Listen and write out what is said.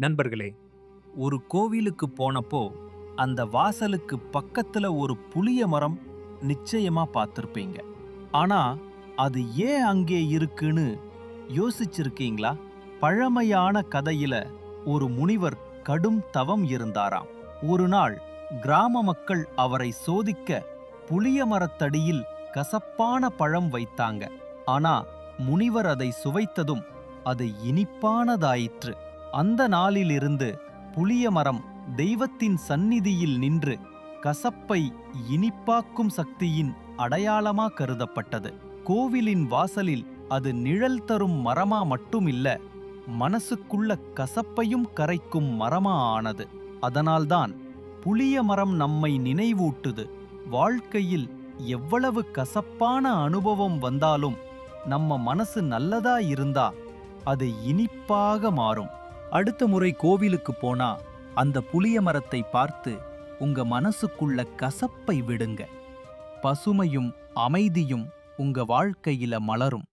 நண்பர்களே ஒரு கோவிலுக்கு போனப்போ அந்த வாசலுக்கு பக்கத்துல ஒரு புளிய மரம் நிச்சயமா பார்த்திருப்பீங்க. ஆனா அது ஏன் அங்கே இருக்குன்னு யோசிச்சிருக்கீங்களா? பழமையான கதையில ஒரு முனிவர் கடும் தவம் இருந்தாராம். ஒரு நாள் கிராம மக்கள் அவரை சோதிக்க புளிய மரத்தடியில் கசப்பான பழம் வைத்தாங்க. ஆனா முனிவர் அதை சுவைத்ததும் அது இனிப்பானதாயிற்று. அந்த நாளிலிருந்து புளிய மரம் தெய்வத்தின் சந்நிதியில் நின்று கசப்பை இனிப்பாக்கும் சக்தியின் அடையாளமா கருதப்பட்டது. கோவிலின் வாசலில் அது நிழல் தரும் மரமா மட்டுமில்ல மனசுக்குள்ள கசப்பையும் கரைக்கும் மரமா ஆனது. அதனால்தான் புளிய மரம் நம்மை நினைவூட்டுது. வாழ்க்கையில் எவ்வளவு கசப்பான அனுபவம் வந்தாலும் நம்ம மனசு நல்லதா இருந்தா அது இனிப்பாக மாறும். அடுத்த முறை கோவிலுக்கு போனா அந்த புளிய மரத்தை பார்த்து உங்க மனசுக்குள்ள கசப்பை விடுங்க. பசுமையும் அமைதியும் உங்க வாழ்க்கையில மலரும்.